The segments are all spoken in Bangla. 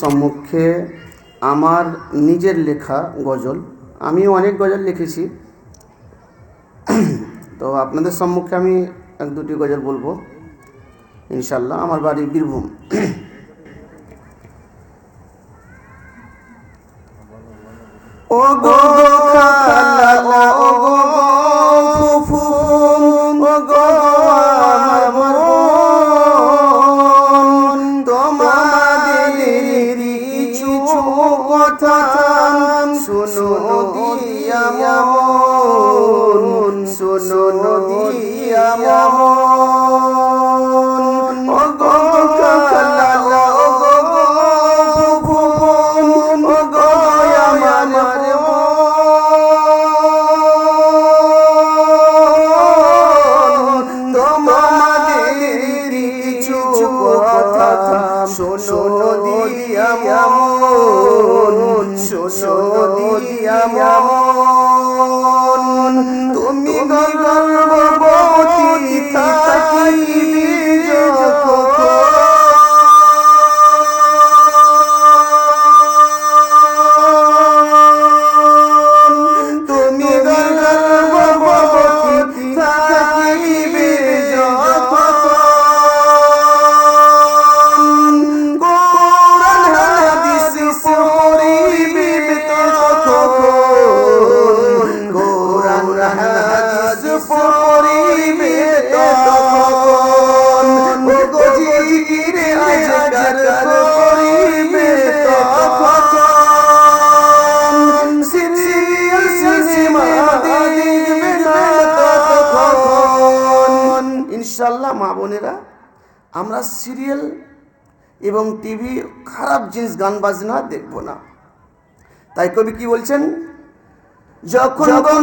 সম্মুখে আমার নিজের লেখা গজল। আমি অনেক গজল লিখেছি। তো আপনাদের সম্মুখে আমি এক দুটি গজল বলব। ইনশাল্লাহ আমার বাড়ি বীরভূম। শুনো নদিয়া মন ও গো কালা ও গো ভুবন ও গো আমার মন তোমাদের কিছু কথা শুনো নদিয়া মন শুনো নদিয়া মন তুমি من বোনেরা, আমরা সিরিয়াল এবং টিভি খারাপ জিনিস গান বাজনা দেখব না। তাই কবি কি বলছেন? যখন যখন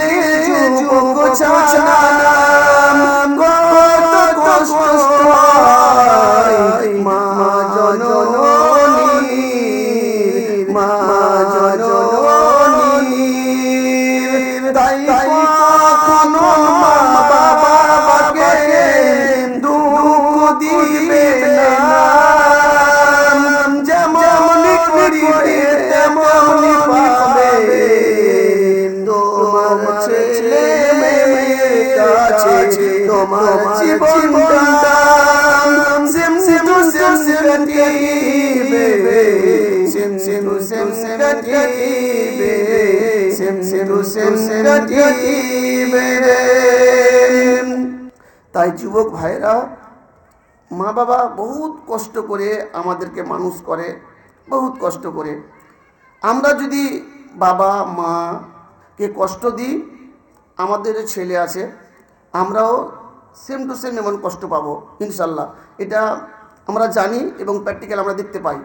نے جو کچھ آنا তাই যুবক ভাইরা মা বাবা বহুত কষ্ট করে আমাদেরকে মানুষ করে বহুত কষ্ট করে আমরা যদি বাবা মা কে কষ্ট দিই আমাদের ছেলে আছে আমরাও সেম টু সেম এমন কষ্ট পাবো ইনশাল্লাহ এটা আমরা জানি এবং প্র্যাকটিক্যাল আমরা দেখতে পাই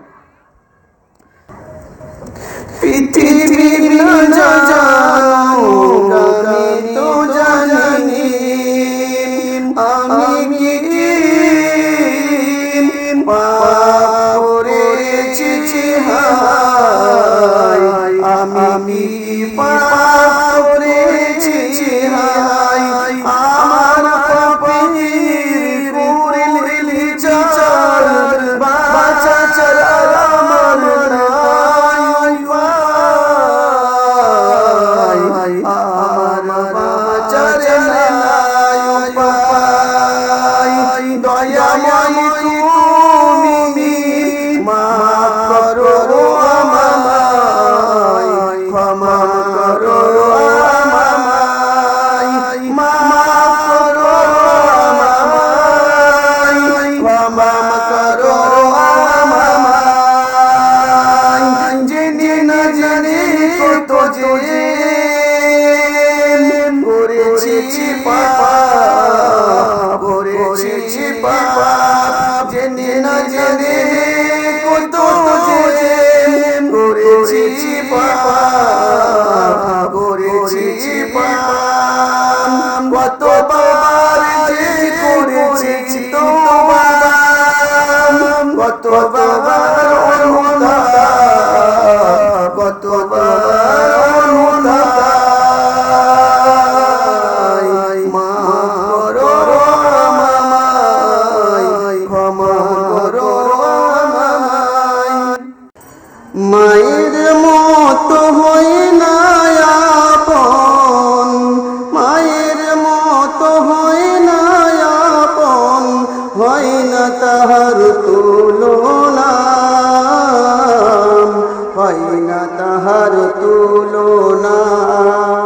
তাহার তুলো না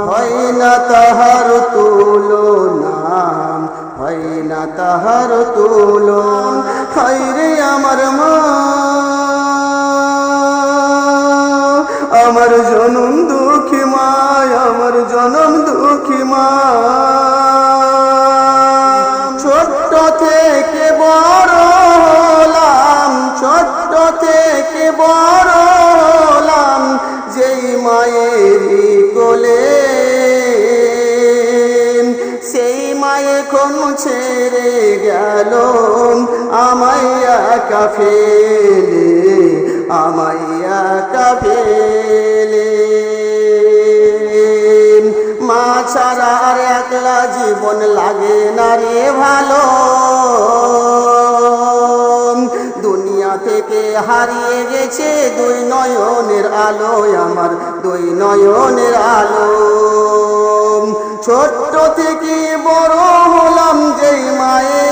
হয় না তাহার তুলো তুলনা, হয় না তাহার তুলো হয় রে আমার মা ফেলে আমাইয়া একা মা ছাড়া আর একলা জীবন লাগে না রে ভালো। দুনিয়া থেকে হারিয়ে গেছে দুই নয়নের আলো, আমার দুই নয়নের আলো। ছোট্ট থেকে বড় হলাম যেই মায়ের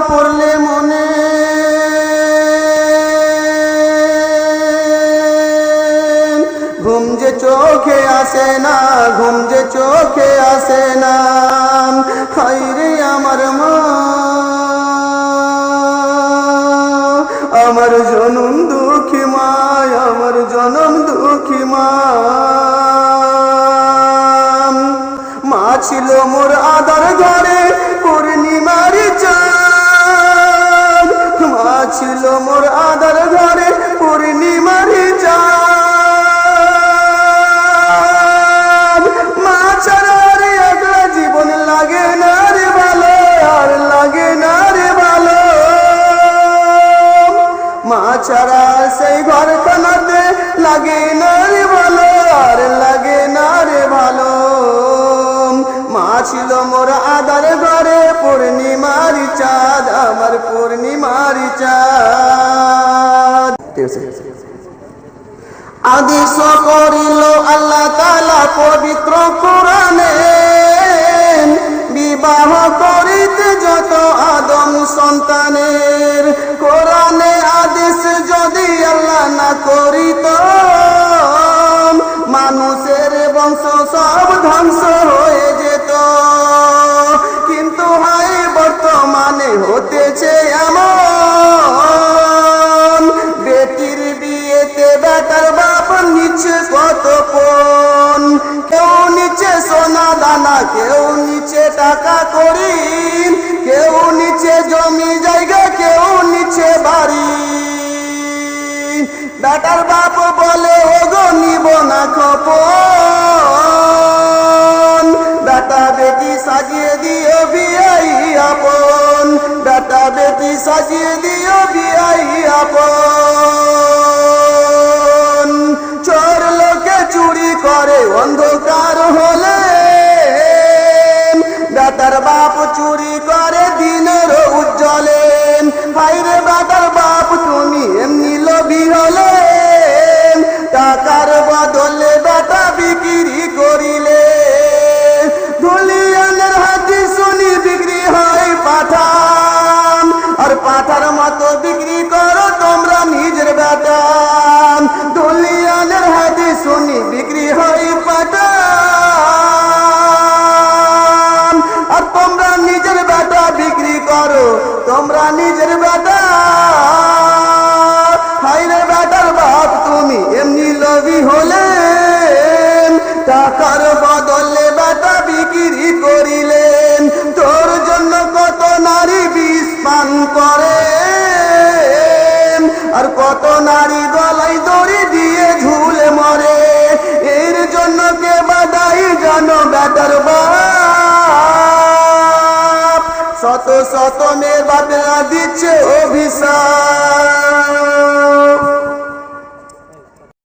পড়লে মনে ছাড়া সেই ঘরখানাতে লাগে না রে ভালো, আর লাগে না রে ভালো। মা ছিল মোর আদার ঘরে পূর্ণিমার চাঁদ, আমার পূর্ণিমার চাঁদ। আদেশ করিল আল্লাহ তালা পবিত্র কোরআনে বিবাহ করিতে যত আদম সন্তানের কোরআনে আদেশ যদি আল্লাহ না করিত না খপন বেটা সাজিয়ে দিও বিয়াই আপন। বেটা বেটি সাজিয়ে দিও বিয়াই আপন। চোর লোকে চুরি করে, অন্ধকার হলে। বেটার বাপ চুরি নারী বিষ পান করে আর কত নারী গলায় দড়ি দিয়ে ঝুলে মরে। এর জন্য কে বাদাই জানো বাপ? শত শত মেয়ে বাপেরা দিচ্ছে অভিশাপ।